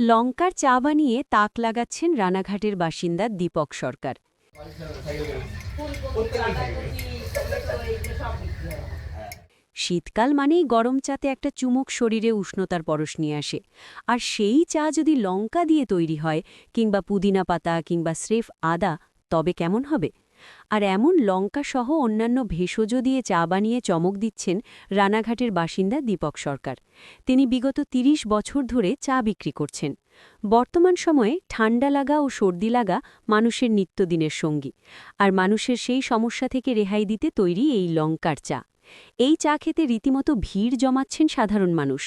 লঙ্কার চা বানিয়ে তাক লাগাচ্ছেন রানাঘাটের বাসিন্দা দীপক সরকার। শীতকাল মানেই গরম চাতে একটা চুমুক শরীরে উষ্ণতার পরশ নিয়ে আসে। আর সেই চা যদি লঙ্কা দিয়ে তৈরি হয়, কিংবা পুদিনা পাতা, কিংবা স্রেফ আদা, তবে কেমন হবে? আর এমন লঙ্কা সহ অন্যান্য ভেষজ দিয়ে চা বানিয়ে চমক দিচ্ছেন রানাঘাটের বাসিন্দা দীপক সরকার। তিনি বিগত ৩০ বছর ধরে চা বিক্রি করছেন। বর্তমান সময়ে ঠান্ডা লাগা ও সর্দি লাগা মানুষের নিত্যদিনের সঙ্গী। আর মানুষের সেই সমস্যা থেকে রেহাই দিতে তৈরি এই লঙ্কার চা। এই চা খেতে রীতিমতো ভিড় জমাচ্ছেন সাধারণ মানুষ।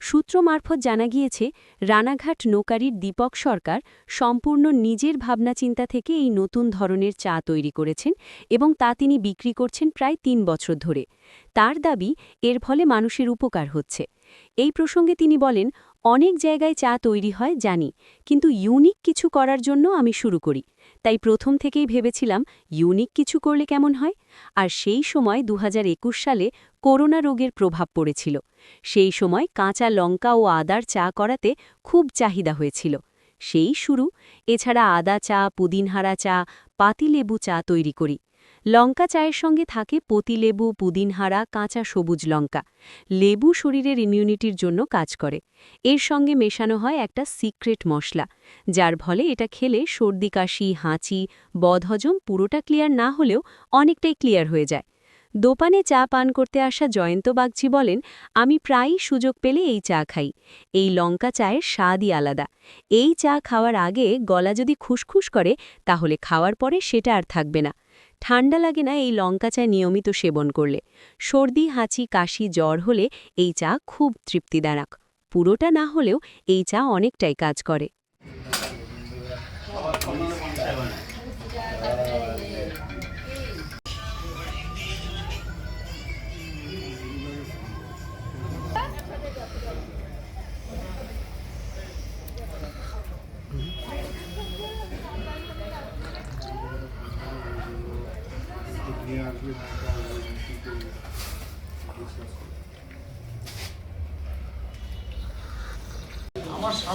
সূত্র মারফত জানা গিয়েছে, রানাঘাট নোকারির দীপক সরকার সম্পূর্ণ নিজের ভাবনাচিন্তা থেকে এই নতুন ধরনের চা তৈরি করেছেন এবং তা তিনি বিক্রি করছেন প্রায় তিন বছর ধরে। তার দাবি, এর ফলে মানুষের উপকার হচ্ছে। এই প্রসঙ্গে তিনি বলেন অনেক জায়গায় চা তৈরি হয়, জানি, কিন্তু ইউনিক কিছু করার জন্য আমি শুরু করি। তাই প্রথম থেকেই ভেবেছিলাম ইউনিক কিছু করলে কেমন হয়। আর সেই সময় দু হাজার একুশ সালে করোনা রোগের প্রভাব পড়েছিল। সেই সময় কাঁচা লঙ্কা ও আদার চা করাতে খুব চাহিদা হয়েছিল। সেই শুরু। এছাড়া আদা চা, পুদিনহারা চা, পাতিলেবু চা তৈরি করি। লঙ্কা চায়ের সঙ্গে থাকে পতিলেবু পুদিনহারা, কাঁচা সবুজ লঙ্কা। লেবু শরীরের ইমিউনিটির জন্য কাজ করে। এর সঙ্গে মেশানো হয় একটা সিক্রেট মশলা, যার ফলে এটা খেলে সর্দি, কাশি, হাঁচি, বদহজম পুরোটা ক্লিয়ার না হলেও অনেকটাই ক্লিয়ার হয়ে যায়। দোপানে চা পান করতে আসা জয়ন্ত বাগচি বলেন, আমি প্রায়ই সুযোগ পেলে এই চা খাই। এই লঙ্কা চায়ের স্বাদই আলাদা। এই চা খাওয়ার আগে গলা যদি খুসখুস করে, তাহলে খাওয়ার পরে সেটা আর থাকবে না। ঠান্ডা লাগে না এই লঙ্কা চা নিয়মিত সেবন করলে। সর্দি, হাঁচি, কাশি, জ্বর হলে এই চা খুব তৃপ্তিদায়ক। পুরোটা না হলেও এই চা অনেকটাই কাজ করে।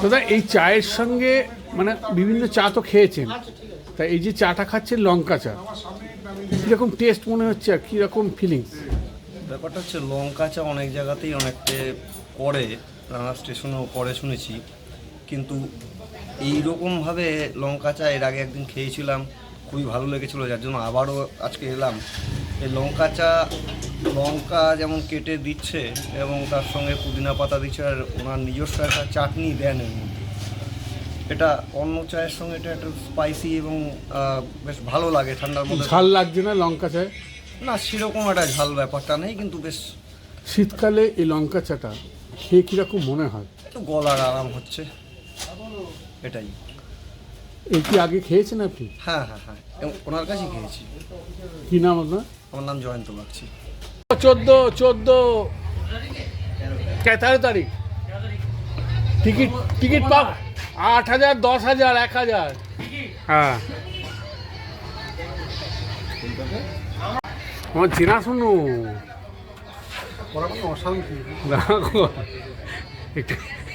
দাদা, এই চায়ের সঙ্গে মানে বিভিন্ন চা তো খেয়েছেন। তা এই যে চাটা খাচ্ছেন, লঙ্কা চা। কীরকম টেস্ট মনে হচ্ছে আর কীরকম ফিলিংস ব্যাপারটা হচ্ছে, লঙ্কা চা অনেক জায়গাতেই অনেকটা করে রানা স্টেশনেও করে শুনেছি। কিন্তু এই রকমভাবে লঙ্কা চা এর আগে একদিন খেয়েছিলাম। খুবই ভালো লেগেছিলো যার জন্য আবারও আজকে এলাম। এই লঙ্কা চা লঙ্কা যেমন কেটে দিচ্ছে এবং তার সঙ্গে পুদিনা পাতা দিচ্ছে আর ওনার নিজস্ব একটা চাটনি দেন এর মধ্যে। এটা অন্য চায়ের সঙ্গে এটা একটু স্পাইসি এবং বেশ ভালো লাগে ঠান্ডার মধ্যে। ঝাল লাগছে না লঙ্কা চায়? না সেরকম একটা ঝাল ব্যাপারটা নেই কিন্তু বেশ শীতকালে এই লঙ্কা চাটা খেয়ে কীরকম মনে হয়? একটু গলার আরাম হচ্ছে। এটাই। এই কি আগে খেয়েছেন আপনি? হ্যাঁ হ্যাঁ হ্যাঁ। ওনার কাছেই খেয়েছি। কী নাম আপনার? আমার নাম জয়ন্ত বাগচি। চোদ্দ চোদ্দ তেরো তারিখ? টিকিট টিকিট পাব আট হাজার দশ হাজার এক হাজার। হ্যাঁ। আমার চেনা শুনো। অশান্তি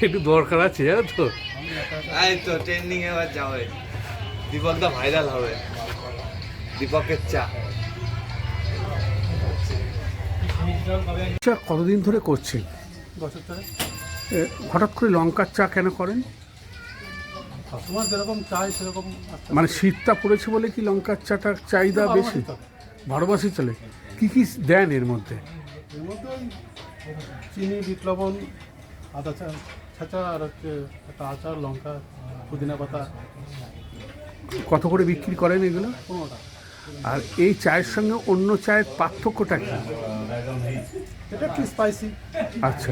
একটু দরকার আছে জানো তো? এই তো ট্রেন্ডিং এবার যাবে দীপক দা ভাইরাল হবে। দীপকের চা। চা কতদিন ধরে করছেন? বছর ধরে। হঠাৎ করে লঙ্কার চা কেন করেন? সবসময় যেরকম চাই সেরকম মানে শীতটা পড়েছে বলে কি লঙ্কার চাটার চাহিদা বেশি? মাসই চলে। কি কি দেন এর মধ্যে? এর মধ্যে চিনি বিট লবণ আদা চা ছাঁচা আর হচ্ছে একটা আচার লঙ্কা পুদিনা পাতা। কত করে বিক্রি করেন এগুলো? আর এই চায়ের সঙ্গে অন্য চায়ের পার্থক্যটা কি? এটা একটু স্পাইসি আচ্ছা।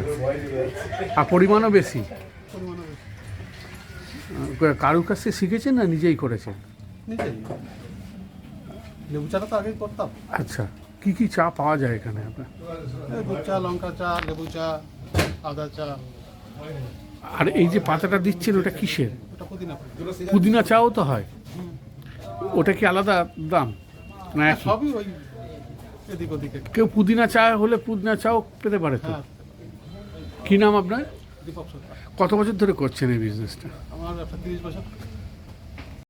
আর পরিমাণও বেশি? কারুর কাছ শিখেছেন না নিজেই করেছেন? নিজেই। লেবু চাটা তো আগেই করতাম। আচ্ছা। কি কি চা পাওয়া যায় এখানে আপনার? দুধ চা লঙ্কা চা লেবু চা আদা চা। আর এই যে পাতাটা দিচ্ছেন ওটা কিসের? পুদিনা চাও তো হয়। ওটা কি আলাদা দাম? না ওদিকে। কেউ পুদিনা চা হলে পুদিনা চাও পেতে পারে তো। হ্যাঁ। কি নাম আপনার? কত বছর ধরে করছেন এই বিজনেসটা আমার তিরিশ বছর।